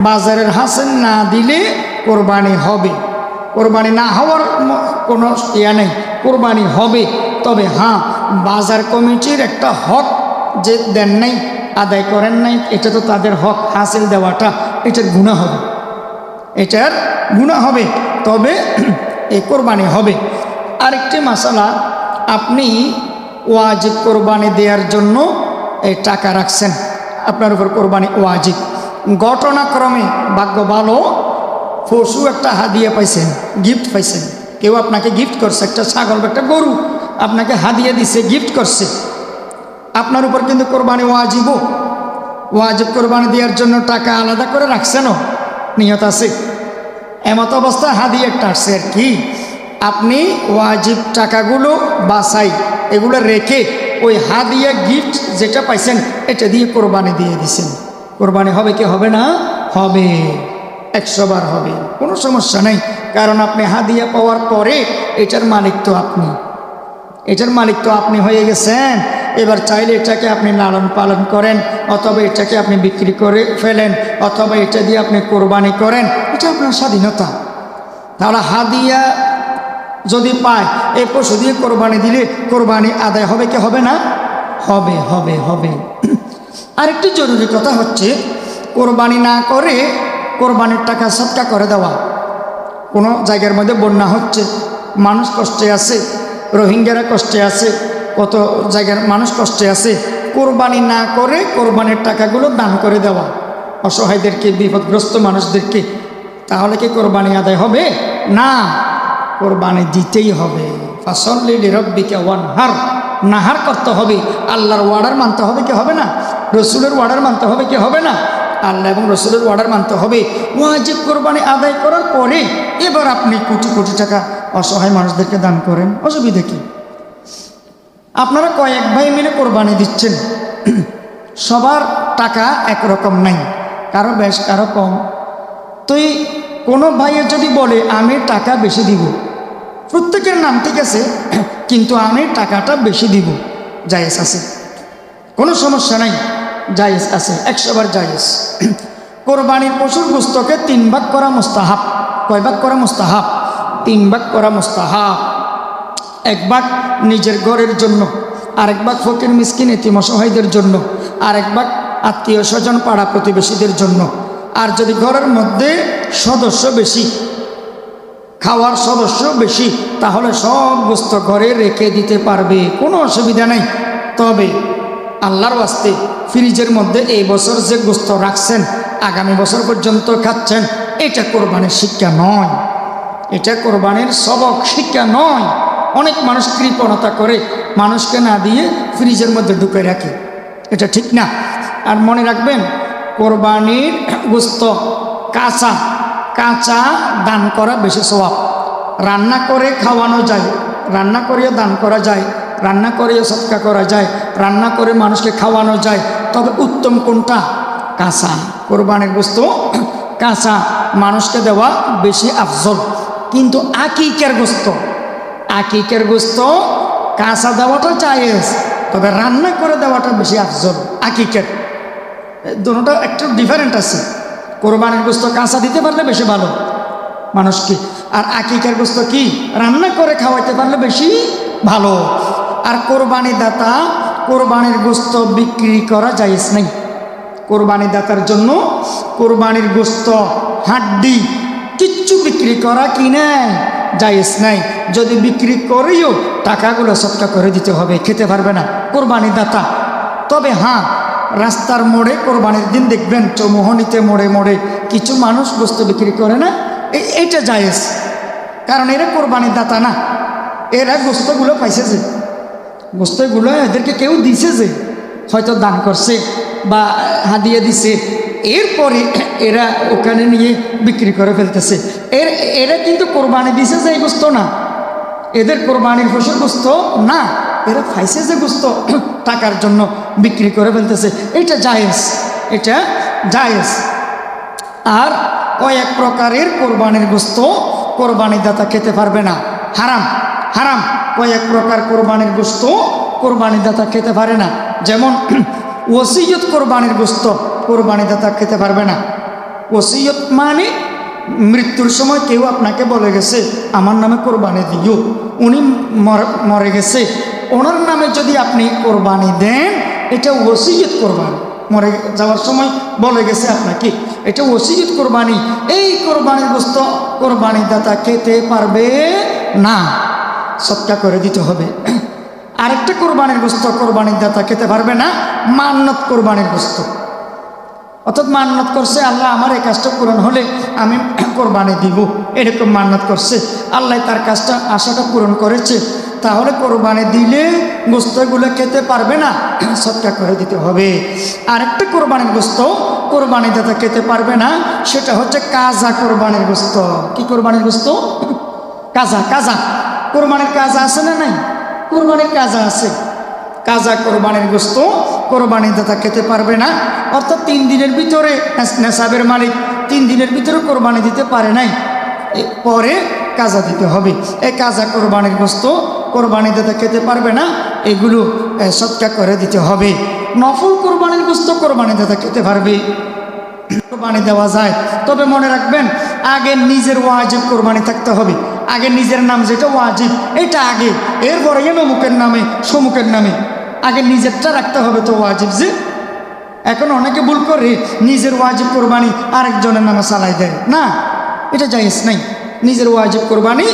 বাজারের হাসেন না দিলে কোরবানি হবে। কোরবানি না হওয়ার কোনো ইয়া নেই, কোরবানি হবে। তবে হ্যাঁ বাজার কমিটির একটা হক যে দেন নাই, আদায় করেন নাই, এটা তো তাদের হক, হাসিল দেওয়াটা, এটার গুণা হবে। এটার গুণা হবে, তবে এ কোরবানি হবে। আরেকটি মশালা আপনি ওয়াজিব কোরবানি দেওয়ার জন্য এই টাকা রাখছেন। আপনার উপর কোরবানি ওয়াজিব। ঘটনাক্রমে ভাগ্য ভালো, পশু একটা হাদিয়া পাইছেন গিফট পাইছেন। কেউ আপনাকে গিফট করছে, একটা ছাগল, একটা গরু, আপনাকে হাদিয়া দিছে গিফট করছে। আপনার উপর কিন্তু কোরবানি ওয়াজিব। ওয়াজিব কোরবানি দেওয়ার জন্য টাকা আলাদা করে রাখছেনও নিহত আছে। এমত অবস্থা হাদিয়ে একটা আসছে আর কি, আপনি ওয়াজিব টাকাগুলো বাসাই এগুলো রেখে ওই হাদিয়া গিফট যেটা পাইছেন, এটা দিয়ে কোরবানি দিয়ে দিছেন। কোরবানি হবে কি হবে না? হবে। একশো বার হবে। কোনো সমস্যা নেই। কারণ আপনি হাদিয়া পাওয়ার পরে এটার মালিক তো আপনি। এটার মালিক তো আপনি হয়ে গেছেন। এবার চাইলে এটাকে আপনি লালন পালন করেন, অথবা এটাকে আপনি বিক্রি করে ফেলেন, অথবা এটা দিয়ে আপনি কোরবানি করেন। এটা আপনার স্বাধীনতা। তাহলে হাদিয়া যদি পায়, এই পশু দিয়ে কোরবানি দিলে কোরবানি আদায় হবে কি হবে না? হবে হবে হবে। আরেকটি জরুরি কথা হচ্ছে, কোরবানি না করে কোরবানির টাকা সৎকা করে দেওয়া। কোনো জায়গার মধ্যে বন্যা হচ্ছে, মানুষ কষ্টে আছে, রোহিঙ্গারা কষ্টে আছে, কত জায়গার মানুষ কষ্টে আছে, কোরবানি না করে কোরবানির টাকাগুলো দান করে দেওয়া। অসহায়দেরকে, বিপদগ্রস্ত মানুষদেরকে, তাহলে কি কোরবানি আদায় হবে? না, কোরবানি দিতেই হবে। ফাসল্লি রব্বিকে ওয়ান হার নাহার করতে হবে। আল্লাহর ওয়ার্ডার মানতে হবে কি হবে না? রসুলের ওয়ার্ডার মানতে হবে কি হবে না? আল্লাহ এবং রসুলের অর্ডার মানতে হবে। ওয়াজিব কোরবানি আদায় করার পরে এবার আপনি কোটি কোটি টাকা অসহায় মানুষদেরকে দান করেন। অসুবিধা কি? আপনারা কয়েক ভাই মিলে কোরবানি দিচ্ছেন। সবার টাকা একরকম নাই, কারও বেশ, কারও কম। তুই কোনো ভাইয়ের যদি বলে, আমি টাকা বেশি দিব। প্রত্যেকের নাম ঠিক আছে, কিন্তু আমি টাকাটা বেশি দিব। জায়েজ আছে। কোনো সমস্যা নাই। জায়েজ আছে, একশোবার জায়েজ। কোরবানির পশুর গুস্তকে তিন ভাগ করা মুস্তাহাব। কয় ভাগ করা মুস্তাহাব? তিন ভাগ করা মুস্তাহাব। এক ভাগ নিজের ঘরের জন্য, আরেক ভাগ ফকির, মিসকিন, এতিম অসহায়দের জন্য, আরেক ভাগ আত্মীয় স্বজন, পাড়া প্রতিবেশীদের জন্য। আর যদি ঘরের মধ্যে সদস্য বেশি, খাওয়ার সদস্য বেশি, তাহলে সব গোস্ত ঘরে রেখে দিতে পারবে, কোনো অসুবিধা নাই। তবে আল্লাহর ওয়াস্তে ফ্রিজের মধ্যে এই বছর যে গোস্ত রাখছেন, আগামী বছর পর্যন্ত খাচ্ছেন, এটা কোরবানির শিক্ষা নয়। এটা কোরবানির সবক শিক্ষা নয়। অনেক মানুষ কৃপণতা করে মানুষকে না দিয়ে ফ্রিজের মধ্যে ঢুকে রাখে। এটা ঠিক না। আর মনে রাখবেন, কোরবানির গোস্ত কাঁচা কাঁচা দান করা বেশি স্বভাব। রান্না করে খাওয়ানো যায়, রান্না করেও দান করা যায়। রান্না করেও সৎকা করা যায়, রান্না করে মানুষকে খাওয়ানো যায়, তবে উত্তম কোনটা? কাঁচা। কোরবানির বস্তু, কাঁচা। মানুষকে দেওয়া বেশি আফজল। কিন্তু আকিকের গোস্ত আকিকের গোস্ত কাঁচা দেওয়াটা জায়েজ, তবে রান্না করে দেওয়াটা বেশি আফজল, আকিকের। দুটোটা একটু ডিফারেন্ট আছে। কোরবানির গোস্ত কাঁচা দিতে পারলে বেশি ভালো মানুষকে। আর আকিকার গোস্ত কি? রান্না করে খাওয়াইতে পারলে বেশি ভালো। আর কোরবানি দাতা, কোরবানির গোস্ত বিক্রি করা যাইজ নাই। কোরবানি দাতার জন্য কোরবানির গোস্ত, হাড্ডি কিচ্ছু বিক্রি করা কি নেই? যাইস নাই। যদি বিক্রি করেও, টাকাগুলো সৎকা করে দিতে হবে, খেতে পারবে না কোরবানি দাতা। তবে হ্যাঁ রাস্তার মোড়ে কোরবানির দিন দেখবেন, চৌমোহনীতে মোড়ে মোড়ে কিছু মানুষ বস্তু বিক্রি করে না, এ- এইটা জায়েজ। কারণ এরা কোরবানির দাতা না। এরা গোস্তগুলো পাইছে যে। গোস্তগুলো এদেরকে কেউ দিছে যে, হয়তো দান করছে বা হাদিয়ে দিছে। এরপরে এরা ওখানে নিয়ে বিক্রি করে ফেলতেছে। এর, এরা কিন্তু কোরবানি দিছে যে গোস্ত না। এদের কোরবানির ফসল গোস্ত না। এরা ফাইসে যে গোস্ত টাকার জন্য বিক্রি করে ফেলতেছে। এটা জায়েজ। এটা জায়েজ। আর কয়েক প্রকারের কোরবানির গোস্ত কোরবানি দাতা খেতে পারবে না। হারাম। হারাম। ওই এক প্রকার কোরবানির গোস্ত কোরবানি দাতা খেতে পারে না। যেমন ওসিয়ত কোরবানির গোস্ত কোরবানি দাতা খেতে পারবে না। ওসিয়ত মানে মৃত্যুর সময় কেউ আপনাকে বলে গেছে, আমার নামে কোরবানি দিও। উনি মর- মরে গেছে। ওনার নামে যদি আপনি কোরবানি দেন, এটা ওসিয়ত কোরবানি। মরে যাওয়ার সময় বলে গেছে আপনাকে, এটা ওসিয়ত কোরবানি। এই কোরবানির বস্ত কোরবানি দাতা খেতে পারবে না। সৎকা করে দিতে হবে। আরেকটা কোরবানির বস্তু কোরবানির দাতা খেতে পারবে না, মান্নত কোরবানির বস্তু অর্থাৎ মান্নত করছে আল্লাহ, আমার এই কাজটা পূরণ হলে আমি কোরবানি দিব। এরকম মান্নত করছে। আল্লাহ তার কাজটা আশাটা পূরণ করেছে। তাহলে কোরবানি দিলে গোস্তগুলো খেতে পারবে না সৎকা করে দিতে হবে। আরেকটা কোরবানির গোস্ত কোরবানি দাতা খেতে পারবে না, সেটা হচ্ছে কাজা কোরবানির গোস্ত। কি কোরবানির গোস্ত? কাজা কাজা। কোরবানির কাজ আছে না নাই? কোরবানির কাজা আছে। কাজা কোরবানির গোস্ত কোরবানি দাতা খেতে পারবে না। অর্থাৎ তিন দিনের ভিতরে নেশাবের মালিক তিন দিনের ভিতরে কোরবানি দিতে পারে নাই। পরে কাজা দিতে হবে। এই কাজা কোরবানির গোস্ত কোরবানি দাতা খেতে পারবে না, এগুলো সৎকা করে দিতে হবে। নফল কোরবানির গোস্ত কোরবানি দাতা খেতে পারবে। কোরবানি দেওয়া যায়। তবে মনে রাখবেন, আগে নিজের ওয়াজিব কোরবানি থাকতে হবে। আগে নিজের নাম যেটা ওয়াজিব এটা আগে। এরপরে এ নমুকের নামে, সমুকের নামে। আগে নিজেরটা রাখতে হবে তো ওয়াজিব যে। এখন অনেকে ভুল করে, নিজের ওয়াজিব কোরবানি আরেকজনের নামে চালাই দেয়। না, এটা জায়েজ নাই। নিজের ওয়াজিব কোরবানি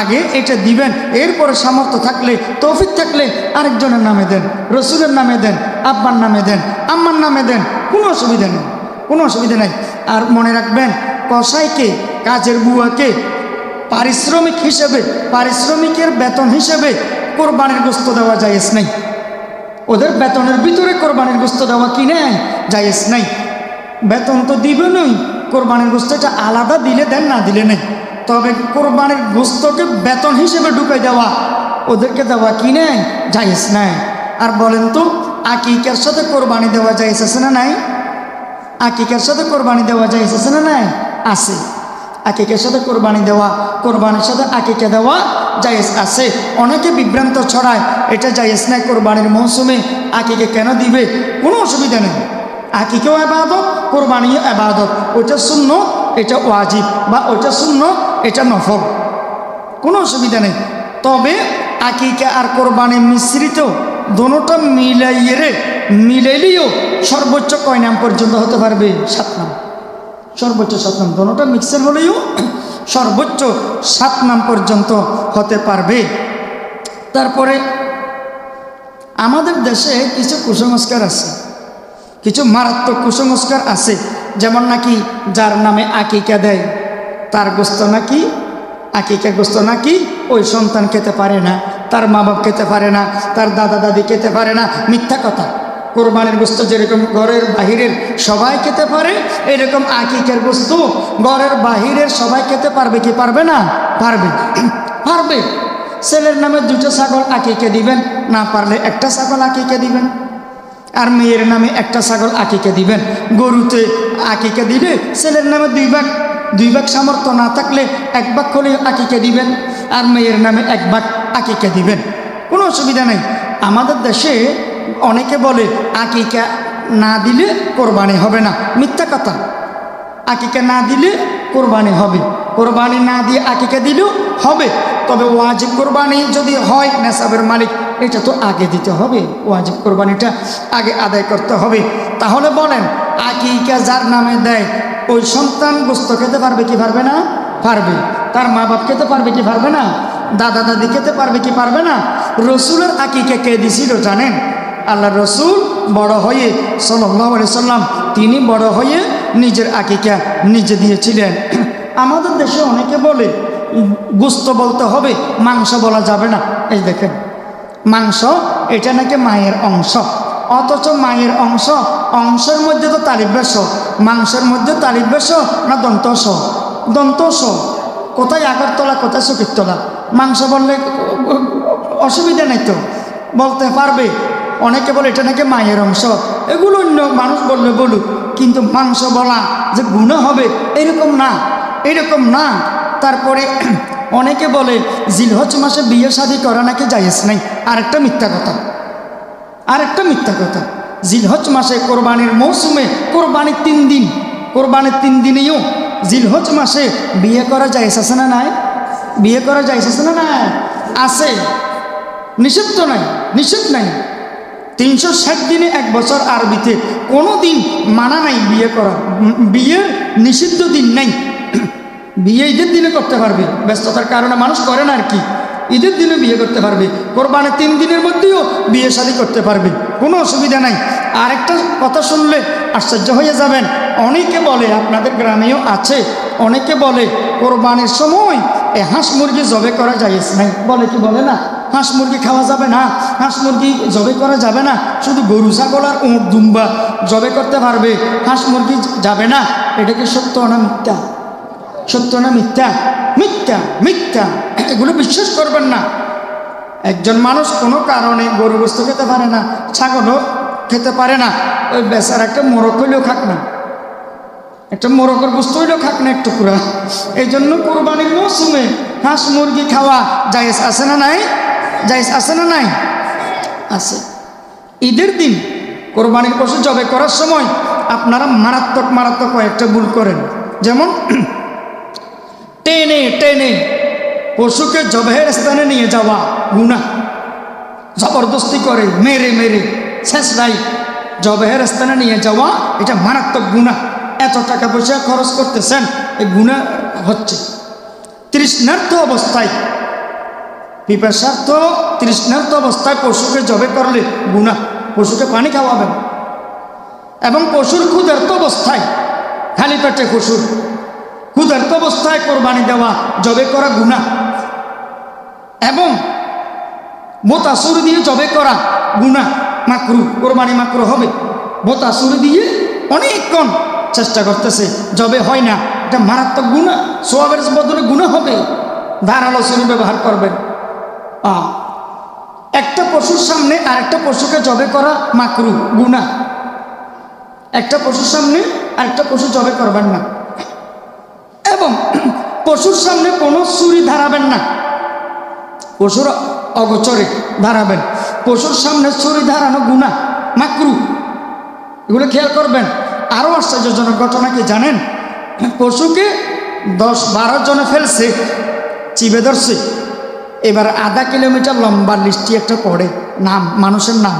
আগে এটা দিবেন, এরপরে সামর্থ্য থাকলে, তৌফিক থাকলে আরেকজনের নামে দেন, রসুলের নামে দেন, আব্বার নামে দেন, আম্মার নামে দেন, কোনো অসুবিধা নেই, কোনো অসুবিধা নেই। আর মনে রাখবেন, কসাইকে, কাজের বুয়াকে পারিশ্রমিক হিসেবে, পারিশ্রমিকের বেতন হিসেবে কোরবানির গোস্ত দেওয়া জায়েজ নাই। ওদের বেতনের ভিতরে কোরবানির গোস্ত দেওয়া কি নেই? জায়েজ নাই। বেতন তো দিবেনই। কোরবানির গোস্ত এটা আলাদা দিলে দেন, না দিলে নেই। তবে কোরবানির গোস্তকে বেতন হিসেবে ঢুকাই দেওয়া, ওদেরকে দেওয়া কি নেই? জায়েজ নাই। আর বলেন তো, আকিকের সাথে কোরবানি দেওয়া আছে না নাই? আকিকের সাথে কোরবানি দেওয়া আছে না নাই? আছে। আকিকের সাথে কোরবানি দেওয়া, কোরবানির সাথে আকিকে দেওয়া জায়েজ আছে। অনেকে বিভ্রান্ত ছড়ায়, এটা জায়েজ নাই কোরবানির মৌসুমে, আকিকে কেন দিবে? কোনো অসুবিধা নেই। আকিকেও আবাদত কোরবানিও আবাদত ওইটা শূন্য এটা ওয়াজিব, বা ওইটা শূন্য এটা নফল। কোনো অসুবিধা নেই। তবে আকিকা আর কোরবানি মিশ্রিত দোনোটা মিলাইয়ে রে মিলাইলেও সর্বোচ্চ কয় নাম পর্যন্ত হতে পারবে? সাত নাম। সর্বোচ্চ সাত নাম। দোনোটা মিক্সার হলেও সর্বোচ্চ সাত নাম পর্যন্ত হতে পারবে। তারপরে আমাদের দেশে কিছু কুসংস্কার আছে। কিছু মারাত্মক কুসংস্কার আছে। যেমন নাকি যার নামে আকিকা দেয়, তার গোস্ত নাকি আকিকা গোস্ত নাকি ওই সন্তান খেতে পারে না, তার মা বাপ খেতে পারে না, তার দাদা দাদি খেতে পারে না। মিথ্যা কথা। কোরবানির বস্তু যেরকম ঘরের বাহিরের সবাই খেতে পারে, এরকম আকিকের বস্তু ঘরের বাহিরের সবাই খেতে পারবে কি পারবে না? পারবে। পারবে। ছেলের নামে দুটো ছাগল আকিকে দিবেন, না পারলে একটা ছাগল আকিকে দিবেন। আর মেয়ের নামে একটা ছাগল আকিকে দিবেন। গরুতে আকিকে দিবে, ছেলের নামে দুই ভাগ দুই ভাগ সামর্থ্য না থাকলে এক ভাগ হলে আকিকে দিবেন। আর মেয়ের নামে এক ভাগ আকিকে দিবেন। কোনো অসুবিধা নেই। আমাদের দেশে অনেকে বলে, আকিকা না দিলে কোরবানি হবে না। মিথ্যা কথা। আকিকা না দিলে কোরবানি হবে। কোরবানি না দিয়ে আকিকা দিলেও হবে। তবে ওয়াজিব কোরবানি যদি হয় নেশাবের মালিক, এটা তো আগে দিতে হবে। ওয়াজিব কোরবানিটা আগে আদায় করতে হবে। তাহলে বলেন, আকিকা যার নামে দেয়, ওই সন্তান গোস্ত খেতে পারবে কি পারবে না? পারবে। তার মা বাপ খেতে পারবে কি পারবে না? দাদা দাদি খেতে পারবে কি পারবে না? রসুলের আকিকে কে দিছিল জানেন? আল্লাহ রসুল বড় হয়ে সাল্লাহ সাল্লাম, তিনি বড় হয়ে নিজের আকিকা নিজে দিয়েছিলেন। আমাদের দেশে অনেকে বলে, গুস্ত বলতে হবে, মাংস বলা যাবে না। এই দেখেন, মাংস এটা নাকি মায়ের অংশ। অথচ মায়ের অংশ, অংশের মধ্যে তো তালিবেশ মাংসের মধ্যে তালিবেশ না দন্তস দন্তস কোথায় আগরতলা, কোথায় সুকিরতলা মাংস বললে অসুবিধা নেই তো। বলতে পারবে অনেকে বলে, এটা নাকি মায়ের অংশ। এগুলো অন্য মানুষ বললে বলুক, কিন্তু মাংস বলা যে গুণ হবে, এরকম না এরকম না। তারপরে অনেকে বলে, জিলহজ মাসে বিয়ে শাদি করা নাকি জায়েজ নাই। আরেকটা মিথ্যা কথা। আরেকটা মিথ্যা কথা। জিলহজ মাসে কোরবানির মৌসুমে কোরবানির তিন দিন, কোরবানির তিন দিনেও জিলহজ মাসে বিয়ে করা যায় আছে না নাই? বিয়ে করা যায় আছে না নাই? আছে। নিষেধ তো নাই নিষেধ নাই। তিনশো ষাট দিনে এক বছর আরবিতে। কোনো দিন মানা নাই বিয়ে করা। বিয়ের নিষিদ্ধ দিন নাই। বিয়ে ঈদের দিনে করতে পারবে। ব্যস্ততার কারণে মানুষ করে না আর কি। ঈদের দিনে বিয়ে করতে পারবে। কোরবানের তিন দিনের মধ্যেও বিয়ে শাদী করতে পারবে। কোনো অসুবিধা নাই। আরেকটা কথা শুনলে আশ্চর্য হয়ে যাবেন। অনেকে বলে, আপনাদের গ্রামেও আছে। অনেকে বলে, কোরবানের সময় এ হাঁস মুরগি জবে করা যায় নাই। বলে কি বলে না? হাঁস মুরগি খাওয়া যাবে না, হাঁস মুরগি জবে করা যাবে না, শুধু গরু, ছাগল আর উঁট দুম্বা জবে করতে পারবে, হাঁস মুরগি যাবে না, এটা কি সত্য না মিথ্যা? সত্য না মিথ্যা? মিথ্যা মিথ্যা, এগুলো বিশ্বাস করবেন না। একজন মানুষ কোনো কারণে গরু বস্তু খেতে পারে না, ছাগলও খেতে পারে না, ওই বেচার একটা মোরগ হইলেও খাক না। একটা মোরগের বস্তু হইলেও খাক না একটু পুরা এই জন্য কোরবানির মৌসুমে হাঁস মুরগি খাওয়া জায়েজ আছে না নাই? জায়েজ আছে না নাই? আছে। ঈদের দিন কোরবানির পশু জবে করার সময় আপনারা মারাত্মক মারাত্মক কয়েকটা ভুল করেন। যেমন, টেনে টেনে পশুকে জবেহের স্থানে নিয়ে যাওয়া গুণা জবরদস্তি করে, মেরে মেরে শেষ নাই জবেহের স্থানে নিয়ে যাওয়া, এটা মারাত্মক গুণা এত টাকা পয়সা খরচ করতেছেন এই গুণা হচ্ছে। তৃষ্ণার্থ অবস্থায় পিপাসার্থ তৃষ্ণার্থ অবস্থায় পশুকে জবে করলে গুণা পশুকে পানি খাওয়াবেন। এবং পশুর ক্ষুধার্ত অবস্থায়, খালি পেটে পশুর ক্ষুধার্ত অবস্থায় কোরবানি দেওয়া, জবে করা গুণা এবং বোতা সুরি দিয়ে জবে করা গুণা মাকরু, কোরবানি মাকরু হবে। বোতা সুরি দিয়ে অনেকক্ষণ চেষ্টা করতেছে, জবে হয় না। এটা মারাত্মক গুণা সোয়াবের বদলে গুণা হবে। ধারালো সুরি ব্যবহার করবেন। একটা পশুর সামনে আরেকটা পশুকে জবে করা মাকরু, গুণা। একটা পশুর সামনে আরেকটা পশু জবে করবেন না। এবং পশুর সামনে কোনো ছুরি ধারাবেন না। পশুর অগোচরে ধারাবেন। পশুর সামনে ছুরি ধারানো গুণা, মাকরু। এগুলো খেয়াল করবেন। আরও আশ্চর্যজনক ঘটনা কি জানেন? পশুকে দশ বারো জনে ফেলছে, চিবে ধরছে। এবার আধা কিলোমিটার লম্বা লিস্টি একটা পড়ে। নাম, মানুষের নাম।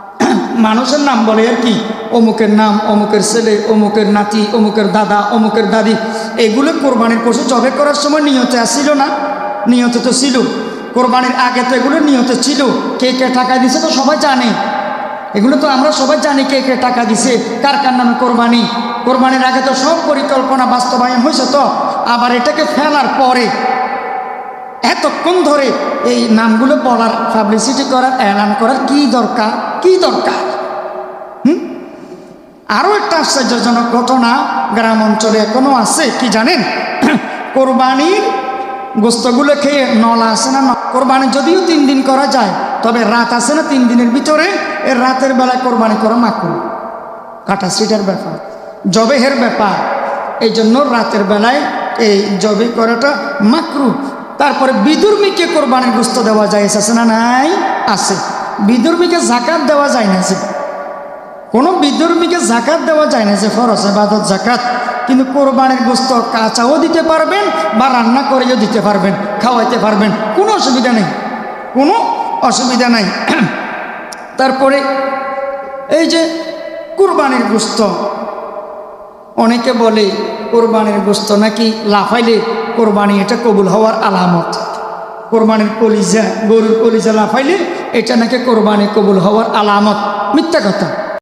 মানুষের নাম বলে আর কি, অমুকের নাম, অমুকের ছেলে, অমুকের নাতি, অমুকের দাদা, অমুকের দাদি। এগুলো কোরবানির পশু জবে করার সময় নিয়তে আসছিল না? নিয়ত তো ছিল। কোরবানির আগে তো এগুলো নিয়তে ছিল। কে কে টাকা দিছে তো সবাই জানে। এগুলো তো আমরা সবাই জানি কে কে টাকা দিছে, কার কার নামে কোরবানি। কোরবানির আগে তো সব পরিকল্পনা বাস্তবায়ন হয়েছে তো। আবার এটাকে ফেলার পরে এতক্ষণ ধরে এই নামগুলো বলার পাবলিসিটি করার অ্যালান করার কি দরকার? কি দরকার? হুম? আরও একটা আশ্চর্যজনক ঘটনা গ্রাম অঞ্চলে এখনও আছে, কি জানেন? কোরবানির গোস্তগুলো খেয়ে নলা আসে না কোরবানি যদিও তিন দিন করা যায়, তবে রাত আসে না তিন দিনের ভিতরে, এর রাতের বেলায় কোরবানি করা মাকুল কাটা সিটার ব্যাপার, জবেহের ব্যাপার এই জন্য রাতের বেলায় এই জবে করাটা মাকরু তারপরে বিদুর্মীকে কোরবানির গোস্ত দেওয়া যায়, আছে না নাই? আছে। বিদুর্মীকে জাকাত দেওয়া যায় না যে কোনো বিদর্মীকে জাকাত দেওয়া যায় না যে ফরজ বাদত জাকাত। কিন্তু কোরবানির গোস্ত কাঁচাও দিতে পারবেন বা রান্না করেও দিতে পারবেন, খাওয়াইতে পারবেন, কোনো অসুবিধা নেই। কোনো অসুবিধা নাই। তারপরে এই যে কোরবানির গোস্ত অনেকে বলে কোরবানির গোস্ত নাকি লাফাইলে কোরবানি, এটা কবুল হওয়ার আলামত। কোরবানির কলিজা, গরুর কলিজা লাফাইলে এটা নাকি কোরবানি কবুল হওয়ার আলামত। মিথ্যা কথা।